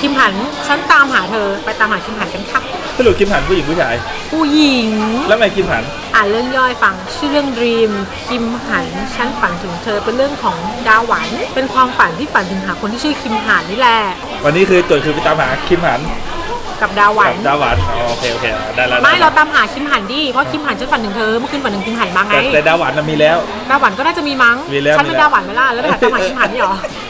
คิมหัน ฉันตามหาเธอ ไปตามหาคิมหันกันค่ะสรุปคิมหันผู้หญิงผู้ชาย ผู้หญิง แล้วทำไมคิมหัน อ่านเรื่องย่อยฟัง ชื่อเรื่อง Dream คิมหัน ฉันฝันถึงเธอ เป็นเรื่องของดาวหวัน เป็นความฝันที่ฝันถึงหาคนที่ชื่อคิมหันนี่แหละ วันนี้คือโจทย์คือไปตามหาคิมหันกับดาวหวักันบดาหวันอ๋อโอเคโอเคได้แล้วไม่ด้เราแล้วตามหาคิมหันดิ เพราะคิมหันฉันฝันถึงเธอ เมื่อคืนฝันถึงคิมหันมาไง แต่แต่ดาหวันน่ะมีแล้ว ดาวหวันก็น่าจะมีมั้ง มีแล้วฉันเป็นมีแล้ว ดาวหวันไหมล่ะแล้วไปหาตามหาคิมหันนี่หรอเ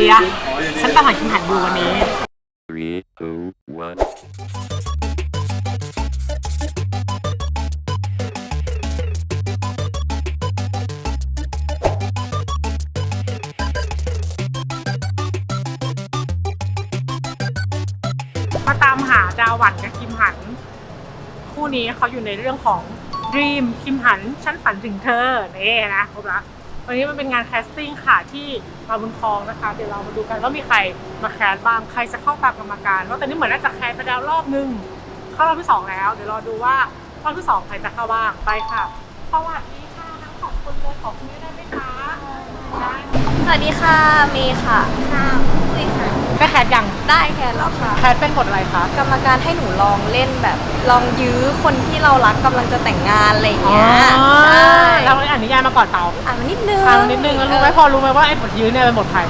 ดียวฉันตามหาคิมหันอยู่วันนี้ Three, two, one. มาตามหาดาวหวันกับคิมหัน คู่นี้เขาอยู่ในเรื่องของ Dream คิมหัน ฉันฝันถึงเธอ นี่นะครบละ วันนี้มันเป็นงานแคสติ้งค่ะที่มาบุญคลองนะคะ เดี๋ยวเรามาดูกันว่ามีใครมาแคสบ้างใครจะเข้าตามกรรมการว่าตอนนี้เหมือนน่าจะแคสไปแล้วรอบนึงเข้ารอบที่สองแล้ว เดี๋ยวรอดูว่ารอบที่สองใครจะเข้าบ้างไปค่ะสวัสดีค่ะทั้งสองคนเลยขอคุณได้ไหมคะได้สวัสดีค่ะเมย์ค่ะค่ะคุยค่ะ ได้แคสยังได้แค่แล้วค่ะ แคสเป็นบทอะไรคะกรรมการให้หนูลองเล่นแบบ ลองยื้อคนที่เรารักกำลังจะแต่งงานอะไรอย่างเงี้ยใช่เราอ่านนิยายมาก่อนเปล่าอ่านมานิดนึงอ่านนิดนึงแล้วรู้ไหมพอรู้ไหมว่าไอ้บทยื้อเนี่ยเป็นบทใคร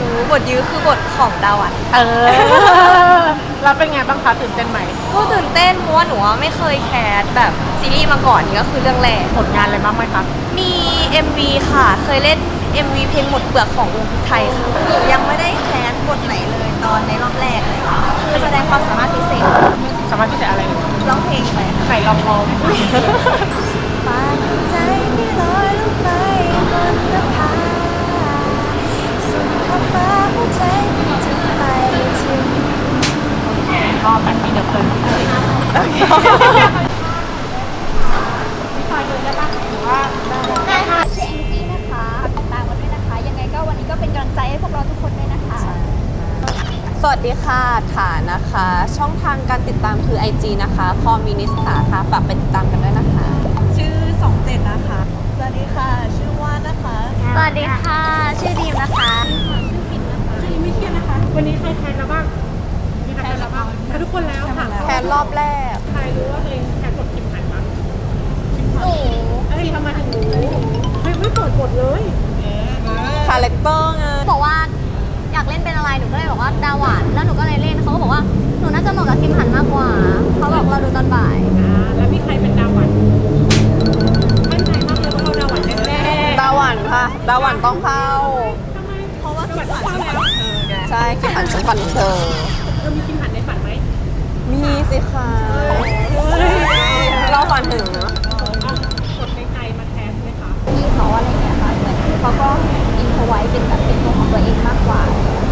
รู้บทยื้อคือบทของดาวันเออแล้วเป็นไงบ้างคะตื่นเต้นไหมก็ตื่นเต้นเพราะว่าหนูอะไม่เคยแคสแบบซีรีส์มาก่อนนี่ก็คือเรื่องแรกผลงานอะไรบ้างไหมคะมี MV ค่ะ เคยเล่น MV เพลงหมดเปลือกของวงพริกไทยค่ะหนูยังไม่ได้แคส บทไหนเลยตอนในรอบแรกเลยค่ะคือแสดงความสามารถพิเศษสามารถที่จะอะไรร้องเพลงไปค่ะใครลองลองปานใจที่ลอยลงไปบนนภาสุดขอบฟ้าหัวใจที่จะไปถึง ชอบแบบนี้เดี๋ยวเพลินเลยพี่พลอยดูได้ปะหรือว่าได้ค่ะชื่อแองจี้นะคะ ติดตามกันด้วยนะคะ ยังไงก็วันนี้ก็เป็นกำลังใจให้พวกเราทุกคนด้วยนะคะ สวัสดีค่ะฐานนะคะ ช่องทางการติดตามคือ IG นะคะคอมมินิสต์ค่ะฝากไปติดตามกันด้วยนะคะ ชื่อ27นะคะ สวัสดีค่ะ ชื่อว่านนะคะ สวัสดีค่ะ ชื่อดีมนะคะชื่อไม่เครียดนะคะ วันนี้ใครแคสแล้วบ้างมีใครแคสแล้วบ้างแคสทุกคนแล้วค่ะแคนรอบแรก ใครรู้ว่าตัวเองแคสบทคิมหันบ้างหนูเอ้ยทำไมถึงรู้เฮ้ยไม่เปิดบทเลยคาแรคเตอร์ไงบอกว่าอยากเล่นเป็นอะไรหนูก็เลยบอกว่าดาหวานแล้วหนูก็เลยเล่นเขาก็บอกว่าหนูน่าจะเหมาะกับคิมหันมากกว่าเขาบอกเราดูตอนบ่ายอ่าแล้วมีใครเป็นดาวหวันมั่นใจมากเลยว่าเราดาวหวันแน่ๆดาหวันค่ะ ดาหวันต้องเข้า ทำไมเพราะว่าคิมหันเข้าแล้วใช่คิดฝันฉันฝันถึงเธอ เธอมีคิมหันในฝันไหมมีสิค่ะเราฝันถึงเนอะกดไกลๆมาแคสไหมคะ พี่เขาอะไร เขาก็อินพไว้เป็นแบบเป็นตัวของตัวเองมากกว่า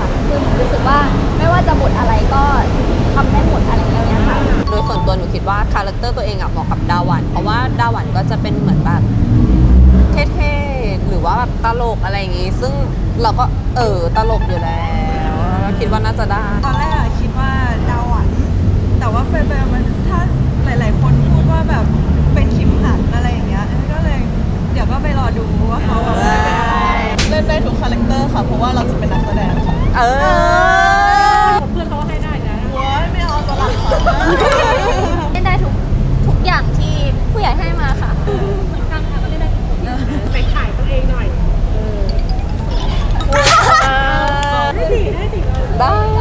ค่ะคือหนูรู้สึกว่าไม่ว่าจะบทอะไรก็ทำได้หมดอะไรอย่างเงี้ยค่ะ โดยส่วนตัวหนูคิดว่าคาแรคเตอร์ตัวเองอะเหมาะกับดาวันเพราะว่าดาวันก็จะเป็นเหมือนแบบเท่ๆหรือว่าแบบตลกอะไรอย่างงี้ ซึ่งเราก็เออตลกอยู่แล้ว สิ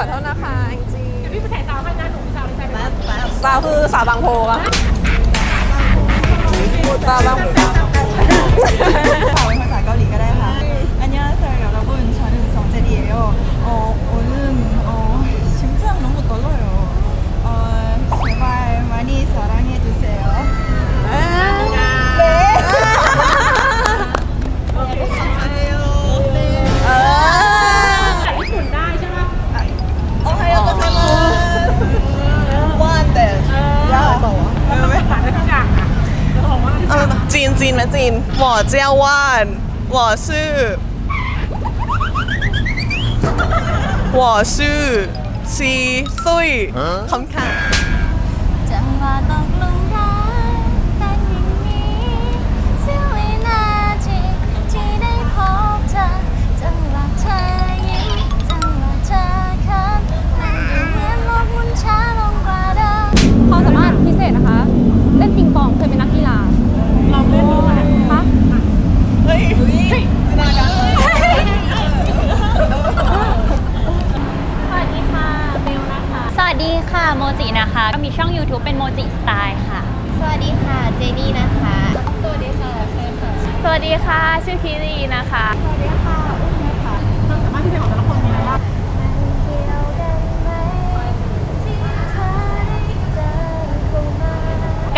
ขอโทษนะคะแองจี้เะพี่ไปใส่สาวให้นะหนูสาวในใจแบบสาวคือสาวบางโพอะสาวบางโพสาวเป็นภาษาเกาหลีก็ได้ค่ะ อันนี้เซอร์กับเราบุญชอนึงสองเจดีเอลโอโอลืมโอชิมเจ้าน้องหมดตัวเลยโอเออเชฟายมานี่สารังเฮจุส นจีนนะจีนหมอเจียวว่านหมอชื่อหมอชื่อซีซุยคำค่ะ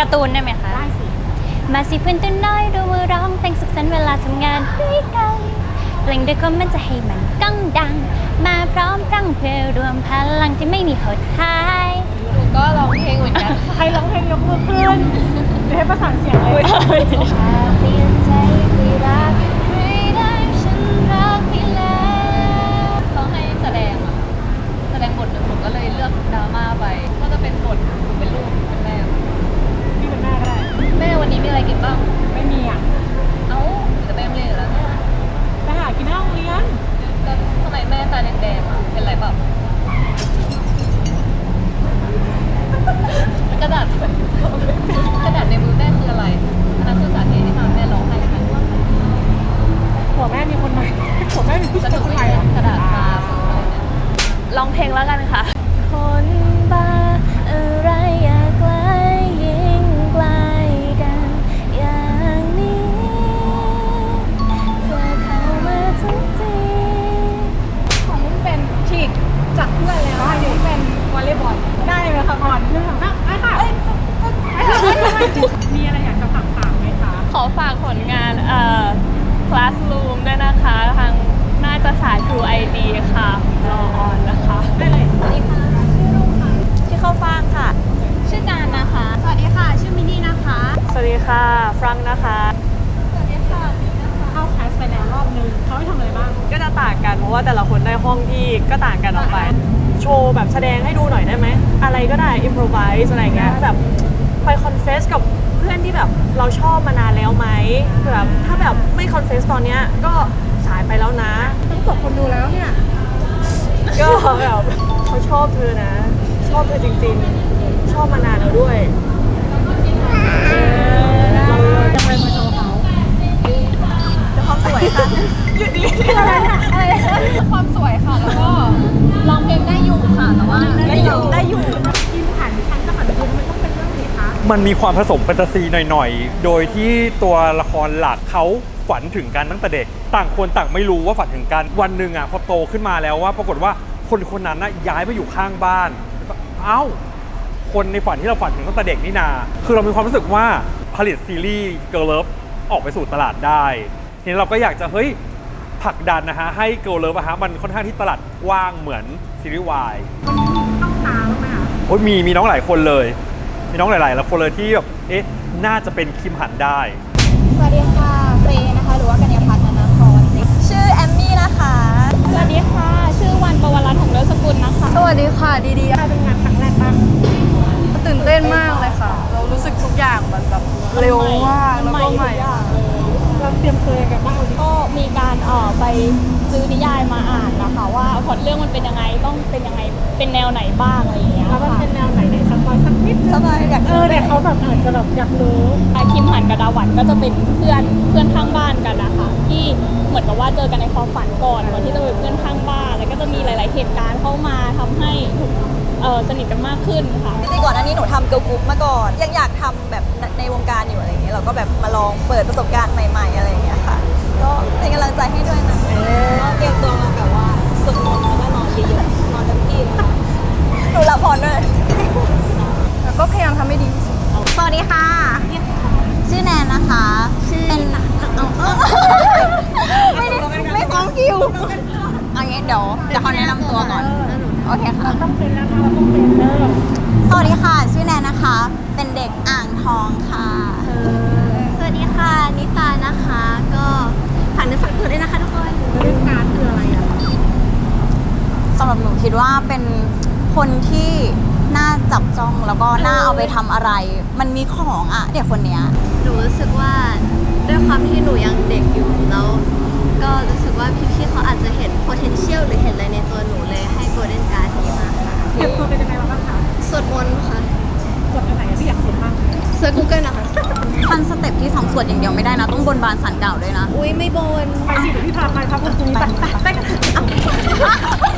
การ์ตูนได้ไหมคะ ได้สิ มาสิเพื่อนตัวน้อยดูมือร้องเพลงสุขสันต์เวลาทำงานด้วยกันเพลงด้วยก็มันจะให้มันก้องดัง มาพร้อมพรังเพื่อรวมพลังที่ไม่มีหดหาย หนูก็ร้องเพลงเหมือนกัน ใครร้องเพลงยกมือขึ้นเดี๋ยวให้ประสานเสียงเลยถ้าเปลี่ยนใจ ร้องเพลงแล้วกันค่ะ คนบ้าอะไรอยากใกล้ยิ่งใกล้กัน อย่างนี้เธอเข้ามาทุกทีของนุ่นเป็นฉีกจากเพื่อนแล้วอันนี้เป็นวอลเลย์บอลได้เลยค่ะก่อนเรื่องของนั่งได้ค่ะมีอะไรอยากจะฝากถามไหมคะ ขอฝากผลงานเอ่อ Classroom ด้วยนะคะ ทางน่าจะสาย True ID ค่ะรอออนนะคะ ห้องที่ก็ต่างกันออกไป โชว์แบบแสดงให้ดูหน่อยได้ไหม อะไรก็ได้อิมพร v ไ s e อะไรอย่างเงี้ยแบบไปคอนเฟสกับเพื่อนที่แบบเราชอบมานานแล้วไหมแบบถ้าแบบไม่คอนเฟสตอนเนี้ยก็สายไปแล้วนะ ต้องตกคนดูแล้วเนี่ย ก็แบบเขาชอบเธอนะ ชอบเธอจริงๆ ชอบมานานแล้วด้วย วามสวยค่ะความสวยค่ะ แล้วก็ร้องเพลงได้อยู่ค่ะ แต่ว่าได้อยู่ได้อยู่กินผันฉันจะผันคืนมันต้องเป็นเรื่องไหนคะ มันมีความผสมแฟนตาซีหน่อยๆ โดยที่ตัวละครหลักเขาฝันถึงกันตั้งแต่เด็ก ต่างคนต่างไม่รู้ว่าฝันถึงกัน วันหนึ่งอะพอโตขึ้นมาแล้วว่าปรากฏว่าคนคนนั้นนะย้ายไปอยู่ข้างบ้าน เอ้า คนในฝันที่เราฝันถึงตั้งแต่เด็กนี่นา คือเรามีความรู้สึกว่าผลิตซีรีส์เกิร์ลเลิฟออกไปสู่ตลาดได้ที นี้เราก็อยากจะเฮ้ยผลักดันนะฮะ ให้เกิร์ลเลิฟอะฮะ มันค่อนข้างที่ตลาดกว้างเหมือนซีรีส์วายมันมีต้องตาบ้างไหมคะโอ้ยมีมีน้องหลายคนเลย มีน้องหลายๆแล้วคนเลยที่แบบเอ๊ะน่าจะเป็นคิมหันได้ สวัสดีค่ะเฟรนะคะ หรือว่ากัญญาพัฒน์นันทรชื่อแอมมี่นะคะ สวัสดีค่ะ ชื่อวันประวัติรัตน์ของเลิศสกุลนะคะ สวัสดีค่ะดีดีได้เป็นงานครั้งแรกบ้างตื่นเต้นมากเลยค่ะ เรารู้สึกทุกอย่างมันแบบเร็วมากแล้วก็ใหม่ เราเตรียมตัวยังไงบ้างเอาดิก็มีการเอ่อไปซื้อนิยายมาอ่านนะคะว่าพล็อตเรื่องมันเป็นยังไงต้องเป็นยังไงเป็นแนวไหนบ้างอะไรอย่างเงี้ยแล้วมันค่ะเป็นแนวไหนไหนสปอยสักนิดนึงสบายอยากเออเดี๋ยวเขาแบบอาจจะแบบอยากรู้ อาคิมหันกับดาหวันก็จะเป็นเพื่อนเพื่อนข้างบ้านกันนะคะที่เหมือนกับว่าเจอกันในความฝันก่อนก่อนที่จะเป็นเพื่อนข้างบ้าน แล้วก็จะมีหลาย ๆ เหตุการณ์เข้ามาทำให้ เอ่อสนิทกันมากขึ้นค่ะ จริงๆก่อนอันนี้หนูทำเกิร์ลกรุ๊ปมาก่อน ยังอยากทำแบบในวงการอยู่อะไรอย่างเงี้ยเราก็แบบมาลองเปิดประสบการณ์ใหม่ ๆ อะไรอย่างเงี้ยค่ะ ก็เป็นกำลังใจให้ด้วยนะก็เตรียมตัวมาแบบว่าสวดมนต์แล้วก็นอนเยอะๆนอนเต็มที่เลยค่ะ หนูรับพรด้วย แล้วก็พยายามทำให้ดีที่สุด สวัสดีค่ะ ชื่อแนนนะคะเป็นเอาไม่ได้ไม่ฟ้องคิวเอางี้เดี๋ยวเดี๋ยวเขาแนะนำตัวก่อน โอเคค่ะ ต้องเป็นแล้วค่ะต้องเป็นเริ่มสวัสดีค่ะ ชื่อแนนนะคะ เป็นเด็กอ่างทองค่ะ สวัสดีค่ะ นิตานะคะ ก็ฝากในื้อฝากตัวด้วยนะคะทุกคนเรื่องการคืออะไรอะสำหรับหนูคิดว่าเป็นคนที่น่าจับจ้องแล้วก็น่าเอาไปทำอะไร มันมีของอะเด็กคนเนี้ย หนูรู้สึกว่าด้วยความที่หนูยังเด็กอยู่แล้ว ก็รู้สึกว่าพี่ๆเขาอาจจะเห็น potential หรือเห็นอะไรในตัวหนูเลยให้ สองส่วนอย่างเดียวไม่ได้นะ ต้องบนบานสันเก่าด้วยนะ อุ้ยไม่บนไปสิเดี๋ยวพี่พาไปพาผมตรงนี้ไปไปไปกัน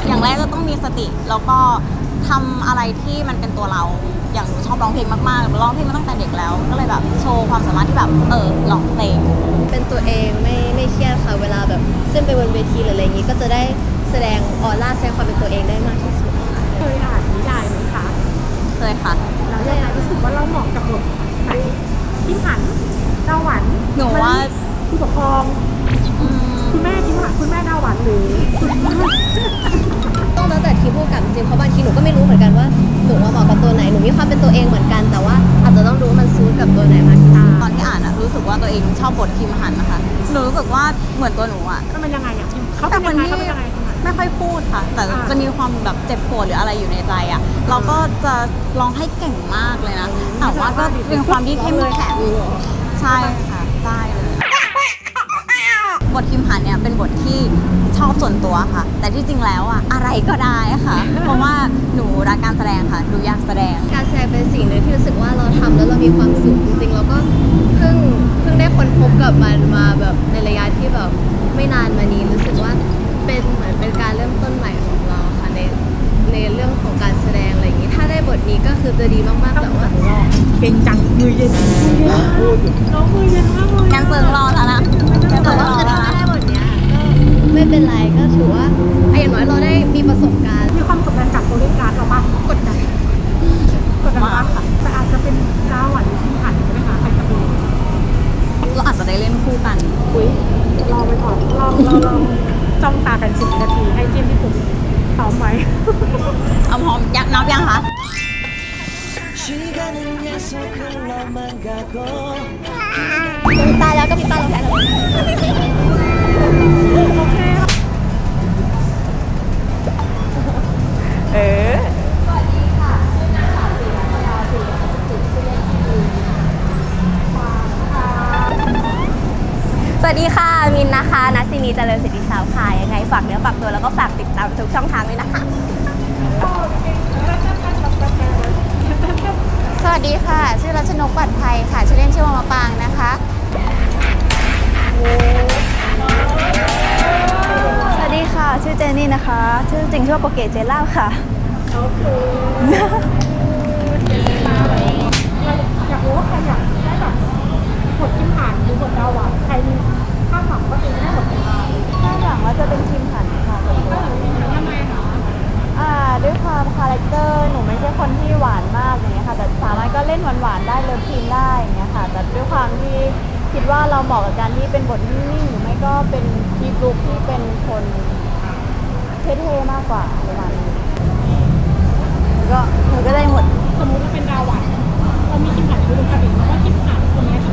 อย่างแรกก็ต้องมีสติแล้วก็ทำอะไรที่มันเป็นตัวเรา อย่างหนูชอบร้องเพลงมากๆร้องเพลงมาตั้งแต่เด็กแล้ว ก็เลยแบบโชว์ความสามารถที่แบบเออร้องเพลง เป็นตัวเองไม่ไม่เครียดค่ะเวลาแบบขึ้นไปบนเวทีหรืออะไรอย่างนี้ก็จะได้แสดงออร่าแสดงความเป็นตัวเองได้มากที่สุดค่ะเคยอ่านนิยายไหมคะ เคยค่ะ แล้วยังไงรู้สึกว่าเราเหมาะกับบทไหน คิมหันดาวหวันหนูว่า ผู้ปกครองอืมคุณแม่คิมหันคุณแม่ดาวหวันหรือคุณแม่ต้องแล้วแต่ทีมผู้กำกับจริงๆเพราะบางทีหนูก็ไม่รู้เหมือนกันว่าหนูว่าเหมาะกับตัวไหนหนูมีความเป็นตัวเองเหมือนกัน แต่ว่าอาจจะต้องดูว่ามันซูทกับตัวไหนมากที่สุดตอนที่อ่านอะรู้สึกว่าตัวเองชอบบทคิมหันนะคะหนูรู้สึกว่าเหมือนตัวหนูอะมันเป็นยังไงอะคิมเขาเป็นยังไงเขาเป็นยังไงคิมหัน ไม่ค่อยพูดค่ะ แต่อ่าจะมีความแบบเจ็บปวดหรืออะไรอยู่ในใจอะเราก็จะร้องให้เก่งมากเลยนะ แต่ว่าก็เป็นความที่เข้มแข็งใช่ค่ะได้เลย บทคิมหันเนี่ยเป็นบทที่ชอบส่วนตัวค่ะ แต่ที่จริงแล้วอะอะไรก็ได้ค่ะ เพราะว่าหนูรักการแสดงค่ะหนูอยากแสดง การแสดงเป็นสิ่งหนึ่งที่รู้สึกว่าเราทำแล้วเรามีความสุขจริงๆแล้วก็เพิ่งเพิ่งได้ค้นพบกับมันมาแบบในระยะที่แบบไม่นานมานี้รู้สึกว่า เป็นเหมือนเป็นการเริ่มต้นใหม่ของเราค่ะในในเรื่องของการแสดงอะไรอย่างนี้ ถ้าได้บทนี้ก็คือจะดีมากๆแต่ว่าเก่งจังมือเย็นน้องมือเย็นมากเลยงั้นเฟิงรอแล้วนะงั้นแต่เฟิงรว่าอคือแล้วถ้านะได้บทเนี้ยก็ไม่เป็นไรก็ถือว่าอะอย่างน้อยเราได้มีประสบการณ์ มีความกดดันจากตัวเล่นการ์ดเราบ้างกดดันกดดันมากค่ะแต่อาจจะเป็นดาวหวันหรือคิมหันก็ได้ค่ะใครจะรู้เราอาจจะได้เล่นคู่กันอุ้ยรอไปก่อนลองเราลอง จ้องตากันสิบนาทีให้จิ้มที่สุดซ้อมไหมเอาพร้อมยักนับยังคะตายแล้วก็พี่ป้าเราแพ้เลยโอเคเออ วัสดีค่ะ มินนะคะ นัทซินีเจริญสิทธิสาวค่ะยังไงฝากเนื้อฝากตัวแล้วก็ฝากติดตามทุกช่องทางด้วยนะคะ สวัสดีค่ะ ชื่อรัชนกปัดภัยค่ะ ชื่อเล่นชื่อว่ามาปางนะคะสวัสดีค่ะ ชื่อเจนนี่นะคะ ชื่อจริงชื่อว่าโปรเกตเจล่าค่ะ อยากรู้ว่าใครอยากได้แบบบทคิมหันหรือบทดาวหวันใครมีคาดหวังว่าตัวเองจะได้บทอะไรถ้าหวังว่าจะเป็นทีมหันค่ะส่วนตัวทำไมคะอ่าด้วยความคาแรคเตอร์หนูไม่ใช่คนที่หวานมากอย่างเงี้ยค่ะ แต่สามารถก็เล่นหวานๆได้เลิฟซีนได้อย่างเงี้ยค่ะ แต่ด้วยความที่คิดว่าเราเหมาะกับการที่เป็นบทนิ่งๆหรือไม่ก็เป็นทีฟลุกที่เป็นคนเท่ๆมากกว่าประมาณนี้หนูก็หนูก็ได้หมดสมมติว่าเป็นดาวหวันเรามีคิมหันอยู่บนคดีว่าคิมหันคนนี้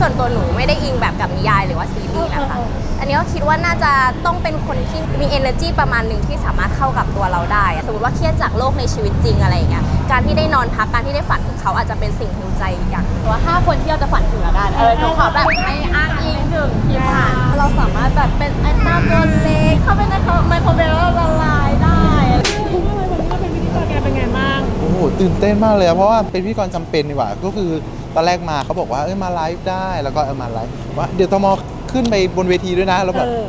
ส่วนตัวหนูไม่ได้อิงแบบกับนิยายหรือว่าซีรีส์นะคะเออเอออันนี้ก็คิดว่าน่าจะต้องเป็นคนที่มี energy ประมาณหนึ่งที่สามารถเข้ากับตัวเราได้อะสมมติว่าเครียดจากโลกในชีวิตจริงอะไรอย่างเงี้ย การที่ได้นอนพัก การที่ได้ฝันถึงเขาอาจจะเป็นสิ่งฮิวใจอีกอย่างหนึ่งว่าห้าคนที่เราจะฝันถึงละกันเออหนูขอแบบให้อ้างอิงถึงคิมหันเราสามารถแบบเป็นไอ้หน้าตัวเล็กเข้าไปในไมโครเวฟแล้วละลายได้คุณว่าวันนี้เราเป็นพิธีกรแกเป็นไงบ้างโอ้โหตื่นเต้นมากเลยอะเพราะว่าเป็นพิธีกรจำเป็นดีกว่าก็คือ ตอนแรกมาเขาบอกว่าเอ้ยมาไลฟ์ได้แล้วก็เออมาไลฟ์ว่าเดี๋ยวตมขึ้นไปบนเวทีด้วยนะแล้วแบบเออ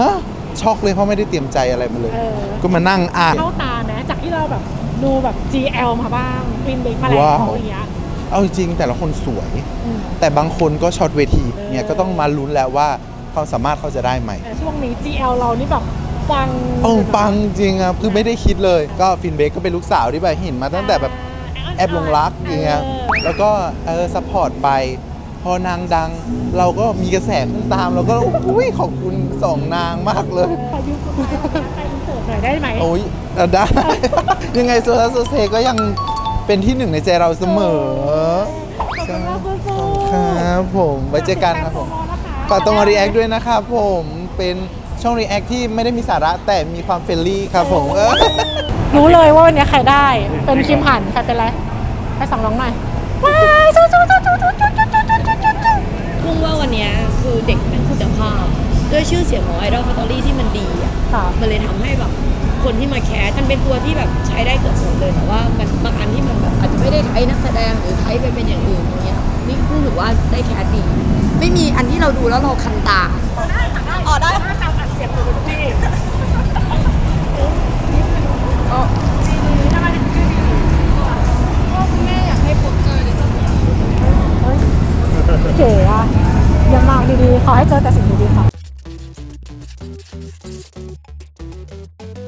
ฮะช็อกเลยเพราะไม่ได้เตรียมใจอะไรมาเลย เออ ก็มานั่งอ่าน เข้าตานะ จากที่เราแบบดูแบบ GL มาบ้างฟินเบกมาแล้วว้าว อย่างเงี้ยเอาจริงๆแต่ละคนสวย อืม แต่บางคนก็ช็อตเวทีเออ เนี่ยก็ต้องมาลุ้นแล้วว่าความสามารถเขาจะได้ไหมแต่ช่วงนี้ GL เรานี่แบบปัง โอ้ปังจริงครับคือไม่ได้คิดเลยก็ฟินเบกก็เป็นลูกสาวที่แบบเห็นมาตั้งแต่แบบแอบหลงรักอย่างเงี้ยแล้วก็เออซัพพอร์ตไป พอนางดัง เราก็มีกระแสขึ้นตามเราก็อุ้ยขอบคุณสองนางมากเลยขอยุคไปอินเสิร์ตหน่อยได้ไหมโอ้ยเอาได้ ยังไงโซลาโซเซก็ยังเป็นที่หนึ่งในใจเราเสมอขอบคุณมากสู้ๆครับผมไว้เจอกันครับผมฝากตมรีแอคด้วยนะครับผมเป็นช่องรีแอคที่ไม่ได้มีสาระแต่มีความเฟรนลี่ครับผมเออรู้เลยว่าวันนี้ใครได้เป็นคิมหันใครเป็นไร ไปสองร้องหน่อยว้าวจูจูจูจูจูจูจูจูจูจูจูมุ่งว่าวันเนี้ยคือเด็กแม่งคุณภาพ ด้วยชื่อเสียงของไอดอลแคตตอรี่ที่มันดีอะค่ะมันเลยทำให้แบบคนที่มาแคสมันเป็นตัวที่แบบใช้ได้เกือบหมดเลยแต่ว่ามันบางอันที่มันแบบอาจจะไม่ได้ใช้นักแสดงหรือใช้ไปเป็นอย่างอื่นอย่างเงี้ยนี่พูดถือว่าได้แคสดี ไม่มีอันที่เราดูแล้วเราคันตาได้ค่ะได้อ๋อได้ เก๋อะอย่ามองดีๆ ขอให้เจอแต่สิ่งดีๆค่ะ